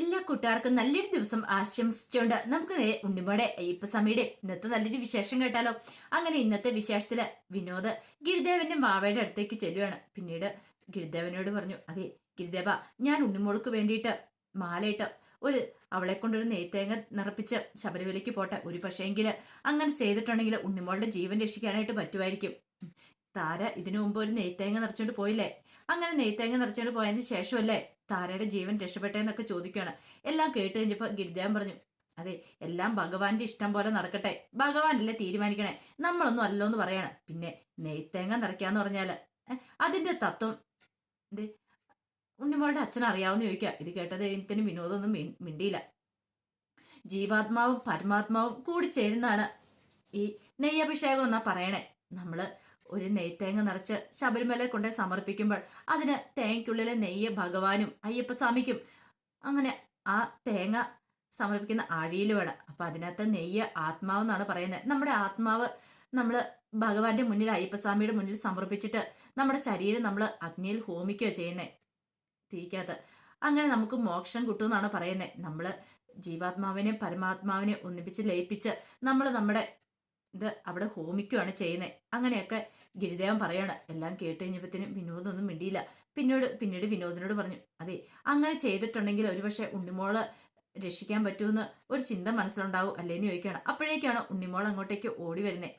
എല്ലാ കൂട്ടുകാർക്കും നല്ലൊരു ദിവസം ആശംസിച്ചുകൊണ്ട് നമുക്ക് നേരെ ഉണ്ണിമോടെ അയ്യപ്പ സ്വാമിയുടെ ഇന്നത്തെ നല്ലൊരു വിശേഷം കേട്ടാലോ? അങ്ങനെ ഇന്നത്തെ വിശേഷത്തിൽ വിനോദ് ഗിരിദേവന്റെ വാവയുടെ അടുത്തേക്ക് ചെല്ലുകയാണ് പിന്നീട് ഗിരിദേവനോട് പറഞ്ഞു അതെ ഗിരിദേവ ഞാൻ ഉണ്ണിമോൾക്ക് വേണ്ടിയിട്ട് മാലയിട്ട് ഒരു അവളെ കൊണ്ടൊരു നെയ്ത്തേങ്ങ നിറപ്പിച്ച് ശബരിമലയ്ക്ക് പോട്ടെ. ഒരു പക്ഷേങ്കിൽ അങ്ങനെ ചെയ്തിട്ടുണ്ടെങ്കിൽ ഉണ്ണിമോളുടെ ജീവൻ രക്ഷിക്കാനായിട്ട് പറ്റുമായിരിക്കും. താര ഇതിനു മുമ്പ് ഒരു നെയ്ത്തേങ്ങ നിറച്ചോണ്ട് പോയില്ലേ? അങ്ങനെ നെയ്ത്തേങ്ങ നിറച്ചോണ്ട് പോയതിന് ശേഷമല്ലേ താരയുടെ ജീവൻ രക്ഷപ്പെട്ടെന്നൊക്കെ ചോദിക്കുകയാണ് എല്ലാം കേട്ട് കഴിഞ്ഞപ്പോ ഗിരിദേവൻ പറഞ്ഞു അതെ എല്ലാം ഭഗവാന്റെ ഇഷ്ടം പോലെ നടക്കട്ടെ. ഭഗവാനല്ലേ തീരുമാനിക്കണേ? നമ്മളൊന്നും അല്ലോ എന്ന് പറയാണ്. പിന്നെ നെയ്ത്തേങ്ങ നിറയ്ക്കാന്ന് പറഞ്ഞാൽ അതിന്റെ തത്വം ഇത് ഉണ്ണിമോളുടെ അച്ഛൻ അറിയാവുന്ന ചോദിക്കുക ഇത് കേട്ടത് ഇതിന് വിനോദമൊന്നും മിണ്ടിയില്ല. ജീവാത്മാവും പരമാത്മാവും കൂടി ചേരുന്നതാണ് ഈ നെയ്യഭിഷേകം എന്നാ പറയണേ. നമ്മൾ ഒരു നെയ്ത്തേങ്ങ നിറച്ച് ശബരിമല കൊണ്ട് സമർപ്പിക്കുമ്പോൾ അതിന് തേങ്ങയ്ക്കുള്ളിലെ നെയ്യ് ഭഗവാനും അയ്യപ്പസ്വാമിക്കും അങ്ങനെ ആ തേങ്ങ സമർപ്പിക്കുന്ന അഴിയിലുമാണ് അപ്പൊ അതിനകത്ത് നെയ്യ് ആത്മാവ് എന്നാണ് പറയുന്നത്. നമ്മുടെ ആത്മാവ് നമ്മൾ ഭഗവാന്റെ മുന്നിൽ അയ്യപ്പസ്വാമിയുടെ മുന്നിൽ സമർപ്പിച്ചിട്ട് നമ്മുടെ ശരീരം നമ്മൾ അഗ്നിയിൽ ഹോമിക്കുകയോ ചെയ്യുന്നത് തീക്കാത്ത അങ്ങനെ നമുക്ക് മോക്ഷം കിട്ടുമെന്നാണ് പറയുന്നത് നമ്മൾ ജീവാത്മാവിനെ പരമാത്മാവിനെ ഒന്നിപ്പിച്ച് ലയിപ്പിച്ച് നമ്മൾ നമ്മുടെ ഇത് അവിടെ ഹോമിക്കുകയാണ് ചെയ്യുന്നത് അങ്ങനെയൊക്കെ ഗിരിദേവൻ പറയാണ്. എല്ലാം കേട്ട് കഴിഞ്ഞപ്പോഴത്തേനും വിനോദൊന്നും മിണ്ടിയില്ല. പിന്നീട് പിന്നീട് വിനോദിനോട് പറഞ്ഞു അതെ അങ്ങനെ ചെയ്തിട്ടുണ്ടെങ്കിൽ ഒരുപക്ഷെ ഉണ്ണിമോൾ രക്ഷിക്കാൻ പറ്റുമെന്ന് ഒരു ചിന്ത മനസ്സിലുണ്ടാവും അല്ലേന്ന് ചോദിക്കുകയാണ്. അപ്പോഴേക്കാണ് ഉണ്ണിമോൾ അങ്ങോട്ടേക്ക് ഓടി വരുന്നത്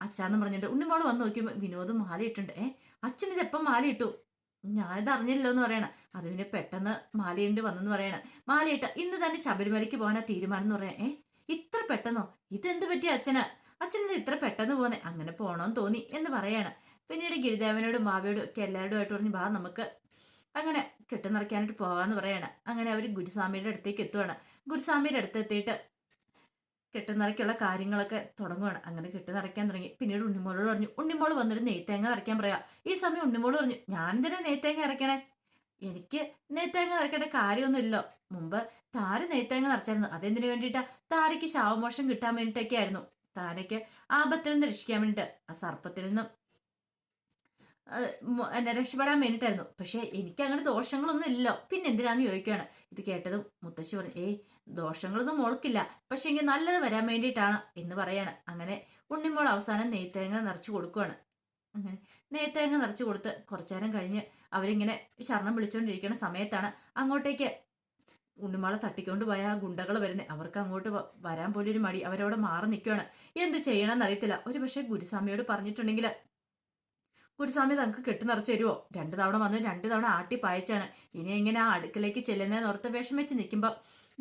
അച്ഛാന്ന് പറഞ്ഞിട്ട് ഉണ്ണിമോൾ വന്ന് നോക്കിയപ്പോൾ വിനോദ് മാലയിട്ടുണ്ട്. ഏ അച്ഛൻ ഇതെപ്പം മാലയിട്ടു? ഞാനിത് അറിഞ്ഞില്ലല്ലോ എന്ന് പറയണം. അത് പിന്നെ പെട്ടെന്ന് മാലയുണ്ട് വന്നെന്ന് പറയണം. മാലയിട്ട ഇന്ന് തന്നെ ശബരിമലയ്ക്ക് പോകാനാ തീരുമാനം എന്ന് പറയാം ഏ ഇത്ര പെട്ടെന്നോ? ഇതെന്ത് പറ്റിയ അച്ഛന്? അച്ഛനെന്ത് ഇത്ര പെട്ടെന്ന് പോന്നെ? അങ്ങനെ പോണോന്ന് തോന്നി എന്ന് പറയാണ്. പിന്നീട് ഗിരിദേവനോടും ബാബയോടും ഒക്കെ എല്ലാവരോടുമായിട്ട് പറഞ്ഞ് ബാ നമുക്ക്. അങ്ങനെ കെട്ടുനിറയ്ക്കാനായിട്ട് പോവാന്ന് പറയാണ്. അങ്ങനെ അവർ ഗുരുസ്വാമിയുടെ അടുത്തേക്ക് എത്തുവാണ്. ഗുരുസ്വാമിയുടെ അടുത്ത് എത്തിയിട്ട് കെട്ടുനിറയ്ക്കുള്ള കാര്യങ്ങളൊക്കെ തുടങ്ങുവാണ്. അങ്ങനെ കെട്ടുനിറയ്ക്കാൻ തുടങ്ങി. പിന്നീട് ഉണ്ണിമോളോട് പറഞ്ഞു ഉണ്ണിമോൾ വന്നിട്ട് നെയ്ത്തേങ്ങ നിറയ്ക്കാൻ പറയാം. ഈ സമയം ഉണ്ണിമോൾ പറഞ്ഞു ഞാൻ തന്നെ നെയ്ത്തേങ്ങ ഇറക്കണേ എനിക്ക് നെയ്ത്തേങ്ങ നിറയ്ക്കേണ്ട കാര്യമൊന്നുമില്ലല്ലോ മുമ്പ് താര നെയ്ത്തേങ്ങ നിറച്ചായിരുന്നു. അതെന്തിനു വേണ്ടിയിട്ടാ? താരയ്ക്ക് ശാവമോഷം കിട്ടാൻ വേണ്ടിയിട്ടൊക്കെ ആയിരുന്നു. താരയ്ക്ക് ആപത്തിൽ നിന്ന് രക്ഷിക്കാൻ വേണ്ടിയിട്ട് ആ സർപ്പത്തിൽ നിന്നും. എന്നെ രക്ഷപ്പെടാൻ വേണ്ടിയിട്ടായിരുന്നു. പക്ഷെ എനിക്ക് അങ്ങനെ ദോഷങ്ങളൊന്നും ഇല്ലല്ലോ പിന്നെ എന്തിനാന്ന് ചോദിക്കുകയാണ്. ഇത് കേട്ടതും മുത്തശ്ശി പറഞ്ഞു ഏയ് ദോഷങ്ങളൊന്നും മോൾക്കില്ല. പക്ഷെ എങ്കിൽ നല്ലത് വരാൻ വേണ്ടിയിട്ടാണ് എന്ന് പറയാണ്. അങ്ങനെ ഉണ്ണിമോൾ അവസാനം നെയ്ത്തേങ്ങ നിറച്ചു കൊടുക്കുകയാണ് അങ്ങനെ നേത്തേങ്ങ നിറച്ചു കൊടുത്ത് കുറച്ചു നേരം കഴിഞ്ഞ് അവരിങ്ങനെ ശരണം വിളിച്ചുകൊണ്ടിരിക്കുന്ന സമയത്താണ് അങ്ങോട്ടേക്ക് ഉണ്ണിമാളെ തട്ടിക്കൊണ്ട് പോയ ആ ഗുണ്ടകൾ വരുന്നത് അവർക്ക് അങ്ങോട്ട് വരാൻ പോലും ഒരു മടി. അവരവിടെ മാറി നിൽക്കുകയാണ് എന്ത് ചെയ്യണമെന്ന് അറിയത്തില്ല. ഒരു പക്ഷേ ഗുരുസ്വാമിയോട് പറഞ്ഞിട്ടുണ്ടെങ്കിൽ ഗുരുസ്വാമി തങ്ങൾക്ക് കെട്ടി നിറച്ച് തരുമോ രണ്ടു തവണ വന്ന് രണ്ടു തവണ ആട്ടി പായച്ചാണ്. ഇനി എങ്ങനെ ആ അടുക്കളേക്ക് ചെല്ലുന്നതെന്ന് ഓർത്ത് വിഷം വെച്ച് നിൽക്കുമ്പോൾ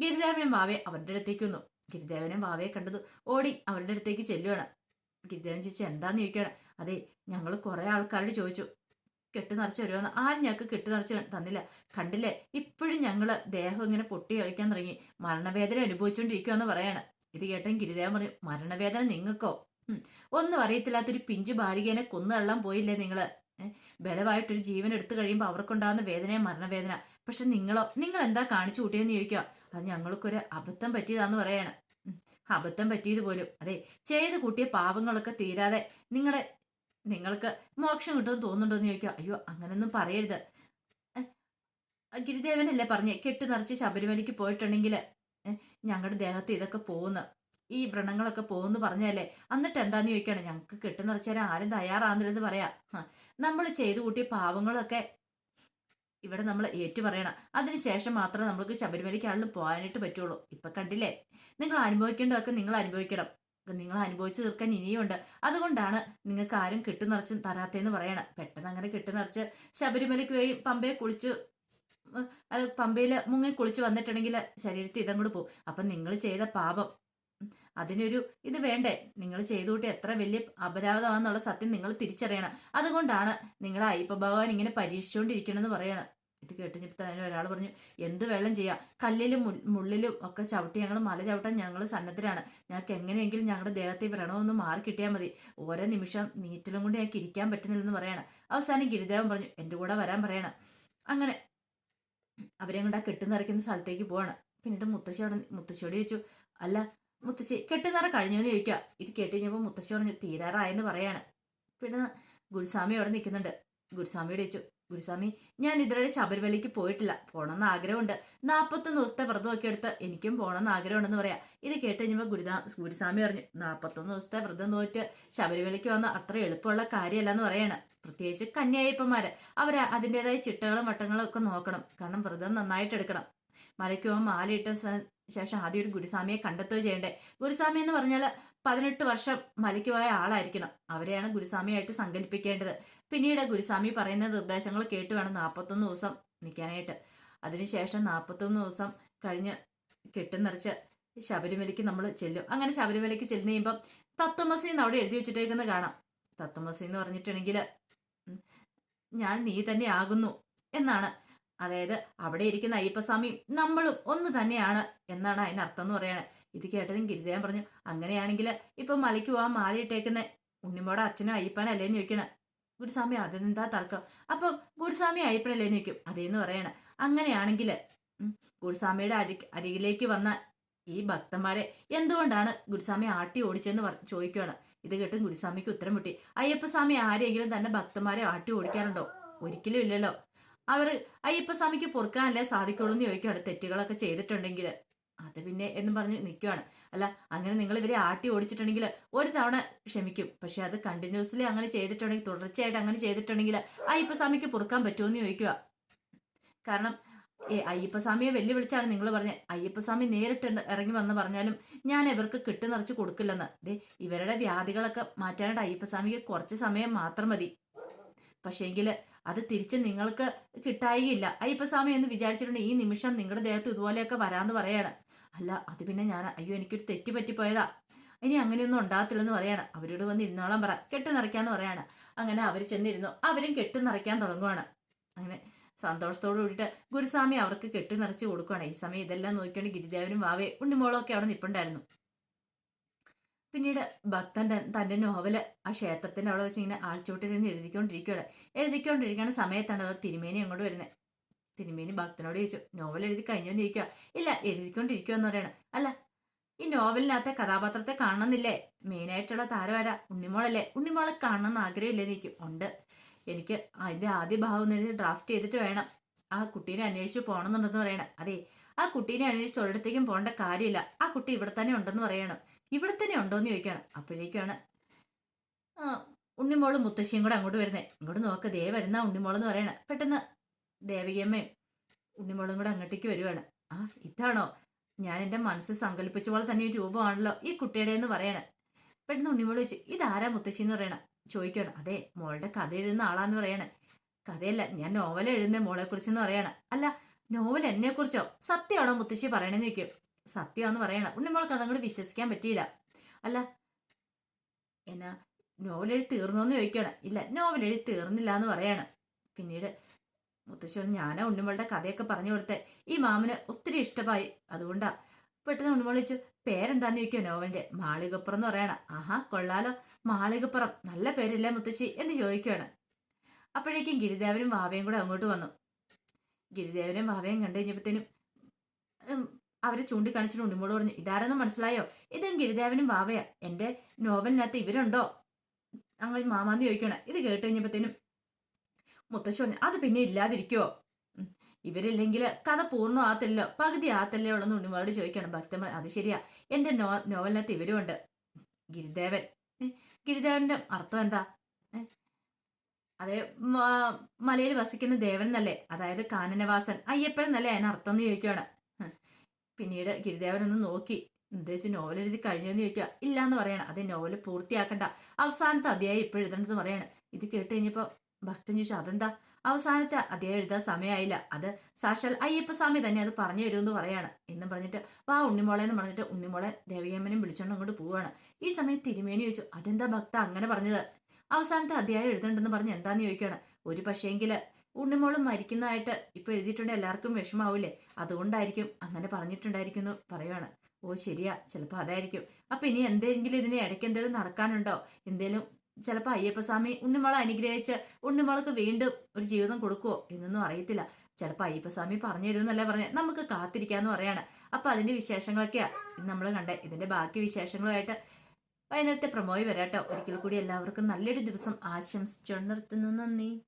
ഗിരിദേവനും വാവയെ അവരുടെ അടുത്തേക്ക് വന്നു. ഗിരിദേവനും വാവയെ കണ്ടത് ഓടി അവരുടെ അടുത്തേക്ക് ചെല്ലുവാണ്. ഗിരിദേവൻ ചോദിച്ചു എന്താന്ന് ചോദിക്കുകയാണ് അതെ ഞങ്ങൾ കുറെ ആൾക്കാരോട് ചോദിച്ചു. കെട്ട് നിറച്ച് വരുമെന്ന് ആരും ഞങ്ങൾക്ക് കെട്ട് നിറച്ച് തന്നില്ല. കണ്ടില്ലേ? ഇപ്പോഴും ഞങ്ങൾ ദേഹം ഇങ്ങനെ പൊട്ടി കളിക്കാൻ തുടങ്ങി. മരണവേദന അനുഭവിച്ചുകൊണ്ടിരിക്കുമെന്ന് പറയാണ്. ഇത് കേട്ടേ ഗിരിദേവൻ പറഞ്ഞു മരണവേദന നിങ്ങൾക്കോ. ഒന്നും അറിയത്തില്ലാത്തൊരു പിഞ്ചു ബാലികേനെ കൊന്നുതള്ളാൻ പോയില്ലേ നിങ്ങൾ? ബലമായിട്ടൊരു ജീവൻ എടുത്തു കഴിയുമ്പോൾ അവർക്കുണ്ടാകുന്ന വേദനയെ മരണവേദന. പക്ഷെ നിങ്ങളോ? നിങ്ങൾ എന്താ കാണിച്ചു കൂട്ടിയെന്ന് ചോദിക്കുക അത് ഞങ്ങൾക്കൊരു അബദ്ധം പറ്റിയതാന്ന് പറയാണ്. അബദ്ധം പറ്റിയത് പോലും. അതെ ചെയ്ത് കൂട്ടിയ പാപങ്ങളൊക്കെ തീരാതെ നിങ്ങളെ നിങ്ങൾക്ക് മോക്ഷം കിട്ടുമെന്ന് തോന്നുന്നുണ്ടോ എന്ന് ചോദിക്കുക അയ്യോ അങ്ങനൊന്നും പറയരുത്. ഗിരിദേവനല്ലേ പറഞ്ഞേ കെട്ട് നിറച്ച് ശബരിമലയ്ക്ക് പോയിട്ടുണ്ടെങ്കിൽ ഞങ്ങളുടെ ദേഹത്ത് ഇതൊക്കെ പോകുന്നു ഈ വ്രണങ്ങളൊക്കെ പോകുന്നു പറഞ്ഞല്ലേ എന്നിട്ട് എന്താന്ന് ചോദിക്കുകയാണ് ഞങ്ങൾക്ക് കെട്ട് നിറച്ചാൽ ആരും തയ്യാറാകുന്നില്ലെന്ന് പറയാം. നമ്മൾ ചെയ്തു കൂട്ടിയ പാവങ്ങളൊക്കെ ഇവിടെ നമ്മൾ ഏറ്റു പറയണം. അതിനുശേഷം മാത്രമേ നമ്മൾക്ക് ശബരിമലയ്ക്കാണെങ്കിലും പോകാനായിട്ട് പറ്റുള്ളൂ. ഇപ്പൊ കണ്ടില്ലേ? നിങ്ങൾ അനുഭവിക്കേണ്ടതൊക്കെ നിങ്ങൾ അനുഭവിക്കണം. നിങ്ങൾ അനുഭവിച്ചു തീർക്കാൻ ഇനിയുണ്ട്. അതുകൊണ്ടാണ് നിങ്ങൾക്ക് ആരും കെട്ടുനിറച്ച് തരാത്തേന്ന് പറയണം. പെട്ടെന്ന് അങ്ങനെ കെട്ടുനിറച്ച് ശബരിമലയ്ക്ക് പോയി പമ്പയെ കുളിച്ചു പമ്പയിൽ മുങ്ങി കുളിച്ച് വന്നിട്ടുണ്ടെങ്കിൽ ശരീരത്തിൽ ഇതങ്ങോട്ട് പോകും. അപ്പം നിങ്ങൾ ചെയ്ത പാപം അതിനൊരു ഇത് വേണ്ടേ? നിങ്ങൾ ചെയ്തു കൂട്ടി എത്ര വലിയ അപരാധമാണെന്നുള്ള സത്യം നിങ്ങൾ തിരിച്ചറിയണം. അതുകൊണ്ടാണ് നിങ്ങളെ അയ്യപ്പ ഭഗവാൻ ഇങ്ങനെ പരീക്ഷിച്ചുകൊണ്ടിരിക്കണമെന്ന് പറയണം ഇത് കേട്ട് ഞാൻ ഒരാൾ പറഞ്ഞു എന്ത് വെള്ളം ചെയ്യാം? കല്ലിലും മുള്ളിലും ഒക്കെ ചവിട്ടി ഞങ്ങൾ മല ചവിട്ടാൻ ഞങ്ങൾ സന്നദ്ധരാണ്. ഞങ്ങൾക്ക് എങ്ങനെയെങ്കിലും ഞങ്ങളുടെ ദേഹത്തെ വ്രണമൊന്ന് മാറി കിട്ടിയാൽ മതി. ഓരോ നിമിഷം നീറ്റിലും കൊണ്ട് ഞങ്ങൾക്ക് ഇരിക്കാൻ പറ്റുന്നില്ലെന്ന് പറയണം. അവസാനം ഗിരിദേവൻ പറഞ്ഞു എന്റെ കൂടെ വരാൻ പറയണം. അങ്ങനെ അവരെ കൊണ്ട് ആ കെട്ടുനിറയ്ക്കുന്ന സ്ഥലത്തേക്ക് പോവാണ്. പിന്നീട് മുത്തശ്ശി അവിടെ മുത്തശ്ശിയോട് ചോദിച്ചു അല്ല മുത്തശ്ശി കെട്ടുന്നറ കഴിഞ്ഞു എന്ന് ചോദിക്കുക ഇത് കേട്ട് കഴിഞ്ഞപ്പോൾ മുത്തശ്ശി പറഞ്ഞു തീരാറായെന്ന് പറയാണ്. പിന്നെ ഗുരുസ്വാമി അവിടെ നിൽക്കുന്നുണ്ട്. ഗുരുസ്വാമിയോട് ചോദിച്ചു ഗുരുസ്വാമി ഞാൻ ഇതുവരെ ശബരിമലയ്ക്ക് പോയിട്ടില്ല. പോണമെന്ന് ആഗ്രഹമുണ്ട്. നാൽപ്പത്തൊന്ന് ദിവസത്തെ വ്രതമൊക്കെ എടുത്ത് എനിക്കും പോണമെന്ന് ആഗ്രഹമുണ്ടെന്ന് പറയാം. ഇത് കേട്ട് കഴിഞ്ഞപ്പോൾ ഗുരുദാ ഗുരുസ്വാമി പറഞ്ഞു നാൽപ്പത്തൊന്ന് ദിവസത്തെ വ്രതം നോറ്റ് ശബരിമലയ്ക്ക് വന്ന അത്ര എളുപ്പമുള്ള കാര്യമല്ലെന്ന് പറയാണ്. പ്രത്യേകിച്ച് കന്യായപ്പന്മാര്. അവർ അതിന്റെതായ ചിട്ടകളും വട്ടങ്ങളും ഒക്കെ നോക്കണം. കാരണം വ്രതം നന്നായിട്ട് എടുക്കണം. മലയ്ക്ക് മാലയിട്ട ശേഷം ആദ്യം ഒരു ഗുരുസ്വാമിയെ കണ്ടെത്തുകയോ ചെയ്യണ്ടേ. ഗുരുസ്വാമി എന്ന് പറഞ്ഞാൽ പതിനെട്ട് വർഷം മലയ്ക്ക് പോയ ആളായിരിക്കണം. അവരെയാണ് ഗുരുസ്വാമിയായിട്ട് സങ്കല്പിക്കേണ്ടത്. പിന്നീട് ഗുരുസ്വാമി പറയുന്ന നിർദ്ദേശങ്ങൾ കേട്ട് വേണം നാൽപ്പത്തൊന്ന് ദിവസം നിൽക്കാനായിട്ട് അതിനുശേഷം നാൽപ്പത്തൊന്ന് ദിവസം കഴിഞ്ഞ് കെട്ടുനിറച്ച് ശബരിമലയ്ക്ക് നമ്മൾ ചെല്ലും. അങ്ങനെ ശബരിമലയ്ക്ക് ചെല്ലുന്ന കഴിയുമ്പം തത്വമസി എന്ന് അവിടെ എഴുതി വെച്ചിട്ടേക്കുന്നത് കാണാം. തത്വമസി എന്ന് പറഞ്ഞിട്ടുണ്ടെങ്കിൽ ഞാൻ നീ തന്നെ ആകുന്നു എന്നാണ് അതായത് അവിടെ ഇരിക്കുന്ന അയ്യപ്പസ്വാമിയും നമ്മളും ഒന്ന് തന്നെയാണ് എന്നാണ് അതിന് അർത്ഥം എന്ന് പറയുന്നത് ഇത് കേട്ടതും ഗിരിദേവൻ പറഞ്ഞു അങ്ങനെയാണെങ്കിൽ ഇപ്പൊ മലയ്ക്ക് പോവാൻ മാല മാലയിട്ടേക്കുന്ന ഉണ്ണിമോടെ അച്ഛനും അയ്യപ്പനല്ലേന്ന് ചോദിക്കണ. ഗുരുസ്വാമി അതെന്താ തർക്കം? അപ്പം ഗുരുസ്വാമി അയ്യപ്പനല്ലേന്ന് ചോദിക്കും. അതേന്ന് പറയണ. അങ്ങനെയാണെങ്കിൽ ഗുരുസ്വാമിയുടെ അരി അരികിലേക്ക് വന്ന ഈ ഭക്തന്മാരെ എന്തുകൊണ്ടാണ് ഗുരുസ്വാമി ആട്ടി ഓടിച്ചെന്ന് ചോദിക്കുകയാണ് ഇത് കേട്ടും ഗുരുസ്വാമിക്ക് ഉത്തരം മുട്ടി അയ്യപ്പസ്വാമി ആരെങ്കിലും തന്നെ ഭക്തന്മാരെ ആട്ടി ഓടിക്കാറുണ്ടോ? ഒരിക്കലും ഇല്ലല്ലോ. അവർ അയ്യപ്പസ്വാമിക്ക് പൊറുക്കാനല്ലേ സാധിക്കുള്ളൂ എന്ന് ചോദിക്കുകയാണ് തെറ്റുകളൊക്കെ ചെയ്തിട്ടുണ്ടെങ്കിൽ. അത് പിന്നെ എന്ന് പറഞ്ഞ് നിൽക്കുകയാണ് അല്ല അങ്ങനെ നിങ്ങൾ ഇവരെ ആട്ടി ഓടിച്ചിട്ടുണ്ടെങ്കിൽ ഒരു തവണ ക്ഷമിക്കും. പക്ഷെ അത് കണ്ടിന്യൂസ്ലി അങ്ങനെ ചെയ്തിട്ടുണ്ടെങ്കിൽ തുടർച്ചയായിട്ട് അങ്ങനെ ചെയ്തിട്ടുണ്ടെങ്കിൽ അയ്യപ്പസ്വാമിക്ക് പൊറുക്കാൻ പറ്റുമോ എന്ന് ചോദിക്കുക കാരണം ഏ അയ്യപ്പസ്വാമിയെ വെല്ലുവിളിച്ചാണ് നിങ്ങൾ പറഞ്ഞത്. അയ്യപ്പസ്വാമി നേരിട്ട് ഇറങ്ങി വന്ന് പറഞ്ഞാലും ഞാൻ ഇവർക്ക് കിട്ടു നിറച്ച് കൊടുക്കില്ലെന്ന്. ദേ ഇവരുടെ വ്യാധികളൊക്കെ മാറ്റാനായിട്ട് അയ്യപ്പസ്വാമിക്ക് കുറച്ച് സമയം മാത്രം മതി. പക്ഷേങ്കിൽ അത് തിരിച്ച് നിങ്ങൾക്ക് കിട്ടായികയില്ല അയ്യപ്പസ്വാമി എന്ന് വിചാരിച്ചിട്ടുണ്ട് ഈ നിമിഷം നിങ്ങളുടെ ദേഹത്ത് ഇതുപോലെയൊക്കെ വരാന്ന് പറയാണ്. അല്ല അത് പിന്നെ ഞാൻ അയ്യോ എനിക്കൊരു തെറ്റ് പറ്റിപ്പോയതാ. ഇനി അങ്ങനെയൊന്നും ഉണ്ടാകത്തില്ലെന്ന് പറയാണ്. അവരോട് വന്ന് ഇന്നോളം പറ കെട്ട് നിറയ്ക്കാന്ന് പറയാണ്. അങ്ങനെ അവർ ചെന്നിരുന്നു. അവരും കെട്ട് നിറയ്ക്കാൻ തുടങ്ങുവാണ്. അങ്ങനെ സന്തോഷത്തോടു കൂടിയിട്ട് ഗുരുസ്വാമി അവർക്ക് കെട്ടി നിറച്ച് കൊടുക്കുകയാണ് ഈ സമയം ഇതെല്ലാം നോക്കിക്കൊണ്ട് ഗിരിദേവനും വാവേ ഉണ്ണിമോളും ഒക്കെ അവിടെ നിൽപ്പുണ്ടായിരുന്നു പിന്നീട് ഭക്തൻ തൻ- തന്റെ നോവൽ ആ ക്ഷേത്രത്തിന്റെ അവിടെ വെച്ച് ഇങ്ങനെ ആൾച്ചൂട്ടിൽ നിന്ന് എഴുതിക്കൊണ്ടിരിക്കുകയാണ്. എഴുതിക്കൊണ്ടിരിക്കുന്ന സമയത്താണ് അവർ തിരുമേനി അങ്ങോട്ട് വരുന്നത്. തിരുമേനി ഭക്തനോട് ചോദിച്ചു നോവൽ എഴുതി കഴിഞ്ഞോ? ചോദിക്കുക. ഇല്ല എഴുതിക്കൊണ്ടിരിക്കുക എന്ന് പറയണം. അല്ല ഈ നോവലിനകത്തെ കഥാപാത്രത്തെ കാണണമെന്നില്ലേ? മെയിനായിട്ടുള്ള താരവാര ഉണ്ണിമോളല്ലേ? ഉണ്ണിമോളെ കാണണമെന്ന് ആഗ്രഹമില്ലേ? നിൽക്കും ഉണ്ട്. എനിക്ക് അതിന്റെ ആദ്യ ഭാവം എന്ന് എഴുതി ഡ്രാഫ്റ്റ് ചെയ്തിട്ട് വേണം. ആ കുട്ടീനെ അന്വേഷിച്ച് പോകണമെന്നുണ്ടെന്ന് പറയണം. അതെ ആ കുട്ടീനെ അന്വേഷിച്ച് ഒരിടത്തേക്കും പോകേണ്ട കാര്യമില്ല. ആ കുട്ടി ഇവിടെ തന്നെ ഉണ്ടെന്ന് പറയണം. ഇവിടെ തന്നെ ഉണ്ടോന്ന് ചോദിക്കുകയാണ്. അപ്പോഴേക്കാണ് ഉണ്ണിമോളും മുത്തശ്ശിയും കൂടെ അങ്ങോട്ട് വരുന്നത് ഇങ്ങോട്ട് നോക്ക് ദേ വരുന്ന ഉണ്ണിമോളെന്ന് പറയണ. പെട്ടെന്ന് ദേവികമ്മയും ഉണ്ണിമോളും കൂടെ അങ്ങോട്ടേക്ക് വരുവാണ്. ആ ഇതാണോ? ഞാൻ എന്റെ മനസ്സ് സങ്കല്പിച്ച പോലെ തന്നെ ഒരു രൂപമാണല്ലോ ഈ കുട്ടിയുടെ എന്ന് പറയണ. പെട്ടെന്ന് ഉണ്ണിമോൾ വെച്ച് ഇതാരാ മുത്തശ്ശി എന്ന് പറയണ? ചോദിക്കണം അതെ മോളുടെ കഥ എഴുതുന്ന ആളാന്ന് പറയണ. കഥയല്ല ഞാൻ നോവൽ എഴുതുന്ന മോളെ കുറിച്ചെന്ന് പറയണ. അല്ല നോവൽ എന്നെ കുറിച്ചോ സത്യമാണോ മുത്തശ്ശി പറയണെന്ന് ചോദിക്കും. സത്യമാന്ന് പറയണം. ഉണ്ണിമോൾക്ക് അതങ്ങോട്ട് വിശ്വസിക്കാൻ പറ്റിയില്ല. അല്ല എന്നാ നോവൽ എഴുതി തീർന്നോന്ന് ചോദിക്കണം ഇല്ല നോവൽ എഴുതി തീർന്നില്ല എന്ന് പറയണം. പിന്നീട് മുത്തശ്ശി ഞാനാ ഉണ്ണിമോളുടെ കഥയൊക്കെ പറഞ്ഞു കൊടുത്തെ. ഈ മാമന് ഒത്തിരി ഇഷ്ടമായി. അതുകൊണ്ടാ. പെട്ടെന്ന് ഉണ്ണിമോൾ ചോദിച്ചു പേരെന്താന്ന് ചോദിക്കുക നോവലിന്റെ മാളികപ്പുറം എന്ന് പറയണം. ആഹാ കൊള്ളാലോ. മാളികപ്പുറം. നല്ല പേരല്ലേ മുത്തശ്ശി? എന്ന് ചോദിക്കുകയാണ്. അപ്പോഴേക്കും ഗിരിദേവനും വാവയും കൂടെ അങ്ങോട്ട് വന്നു. ഗിരിദേവനും വാവയും കണ്ടു കഴിഞ്ഞപ്പോഴത്തേനും ഉം, അവരെ ചൂണ്ടിക്കാണിച്ചിട്ട് ഉണ്ണിമോട് പറഞ്ഞു ഇതാരെന്ന് മനസ്സിലായോ? ഇതും ഗിരിദേവനും വാവയാ. എന്റെ നോവലിനകത്ത് ഇവരുണ്ടോ? അങ്ങനെ മാമാന്ന് ചോദിക്കണ ഇത് കേട്ട് കഴിഞ്ഞപ്പോഴത്തേനും മുത്തശ്ശി പറഞ്ഞു അത് പിന്നെ ഇല്ലാതിരിക്കോ ഇവരില്ലെങ്കിൽ കഥ പൂർണമാകത്തില്ലല്ലോ പകുതി ആകത്തല്ലേ ഉള്ളെന്ന് ഉണ്ണിമോളോട് ചോദിക്കണം ഭക്തന്മാർ അത് ശരിയാ. എന്റെ നോ നോവലിനകത്ത് ഇവരുമുണ്ട്. ഗിരിദേവൻ ഗിരിദേവന്റെ അർത്ഥം എന്താ? അതെ മലയിൽ വസിക്കുന്ന ദേവൻ എന്നല്ലേ? അതായത് കാനനവാസൻ. അയ്യപ്പൻ എന്നല്ലേ അതിന് അർത്ഥം എന്ന് ചോദിക്കുകയാണ്. പിന്നീട് ഗിരിദേവൻ ഒന്ന് നോക്കി. വെച്ചാൽ നോവൽ എഴുതി കഴിഞ്ഞെന്ന് ചോദിക്കുക. ഇല്ല എന്ന് പറയണം. അത് നോവൽ പൂർത്തിയാക്കണ്ട. അവസാനത്തെ അധ്യായം ഇപ്പോൾ എഴുതണമെന്ന് പറയണം. ഇത് കേട്ട് കഴിഞ്ഞപ്പോൾ ഭക്തൻ ചോദിച്ചു അതെന്താ? അവസാനത്തെ അധ്യായം എഴുതാൻ സമയമായില്ല. അത് സാക്ഷാൽ അയ്യപ്പ സ്വാമി തന്നെ അത് പറഞ്ഞു തരുമെന്ന് പറയാണ്. എന്നും പറഞ്ഞിട്ട് വാ ഉണ്ണിമോളെ എന്ന് പറഞ്ഞിട്ട് ഉണ്ണിമോളെ ദേവിയമ്മനും വിളിച്ചോണ്ട് അങ്ങോട്ട് പോവാണ്. ഈ സമയത്ത് തിരുമേനി ചോദിച്ചു അതെന്താ ഭക്ത അങ്ങനെ പറഞ്ഞത്? അവസാനത്തെ അധ്യായം എഴുതണ്ടെന്ന് പറഞ്ഞ് എന്താന്ന് ചോദിക്കുകയാണ്. ഒരു പക്ഷേങ്കിൽ ഉണ്ണിമോളും മരിക്കുന്നതായിട്ട് ഇപ്പൊ എഴുതിയിട്ടുണ്ട് എല്ലാവർക്കും വിഷമാവൂലേ? അതുകൊണ്ടായിരിക്കും അങ്ങനെ പറഞ്ഞിട്ടുണ്ടായിരിക്കുന്നു പറയുവാണ്. ഓ ശരിയാ ചിലപ്പോൾ അതായിരിക്കും. അപ്പൊ ഇനി എന്തെങ്കിലും ഇതിന് ഇടയ്ക്ക് എന്തെങ്കിലും നടക്കാനുണ്ടോ? എന്തേലും ചിലപ്പോൾ അയ്യപ്പസ്വാമി ഉണ്ണിമോളെ അനുഗ്രഹിച്ച് ഉണ്ണിമോൾക്ക് വീണ്ടും ഒരു ജീവിതം കൊടുക്കുവോ എന്നൊന്നും അറിയത്തില്ല. ചിലപ്പോൾ അയ്യപ്പസ്വാമി പറഞ്ഞു തരുമെന്നല്ലേ പറഞ്ഞത് നമുക്ക് കാത്തിരിക്കാന്ന് പറയാണ്. അപ്പൊ അതിന്റെ വിശേഷങ്ങളൊക്കെയാ നമ്മൾ കണ്ടേ. ഇതിന്റെ ബാക്കി വിശേഷങ്ങളുമായിട്ട് വൈകുന്നേരത്തെ പ്രമോയി വരാട്ടോ. ഒരിക്കൽ കൂടി എല്ലാവർക്കും നല്ലൊരു ദിവസം ആശംസിച്ചു നിർത്തുന്നു. നന്ദി.